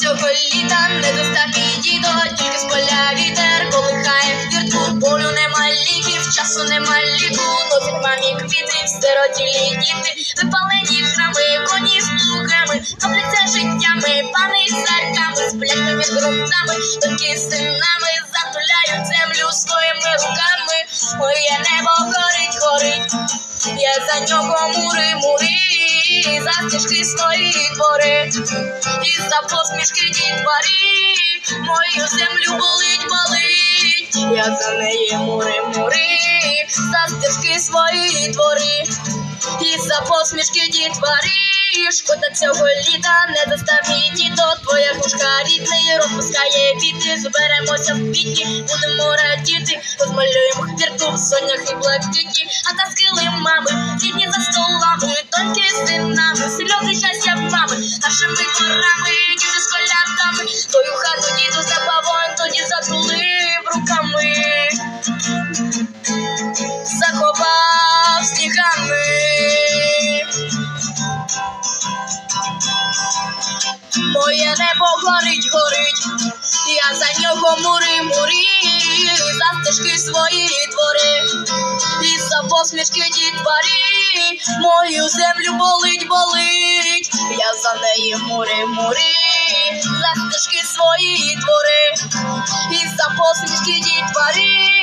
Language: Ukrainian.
Цього літа не достав і дідо, тільки з поля вітер колихає віртку, болю нема ліків, часу нема ліку, носить мамі квіти, сиротілі діти, випалені храми, коні з плугами, топляться життями, пани з царками, сплять між ґрунтами, доньки з синами, затуляють землю своїми руками, за нього мури, мури, за стежки свої двори, і за посмішки дітварі, мою землю болить, болить, я за неї мури, мури, за стежки свої двори, і за посмішки дітварі. Шкода цього літа не достав мій дідо, твоя кушка рідний розпускає квіти, зберемося в квітні, будемо радіти, розмалюємо хвіртку в сонях і блакиті, а та схили мами, рідні за столами, доньки з синами, сльози щастя мами, нашими горами, діти з колядками, твою хату діду запавон, тоді затулив руками, заховав снігами. Моє небо горить, горить, я за нього мури, мури, за свої твори, і за посмішки дітварі, мою землю болить, болить, я за неї мури, мури, за стежки свої твори, і за посмішки дітварі.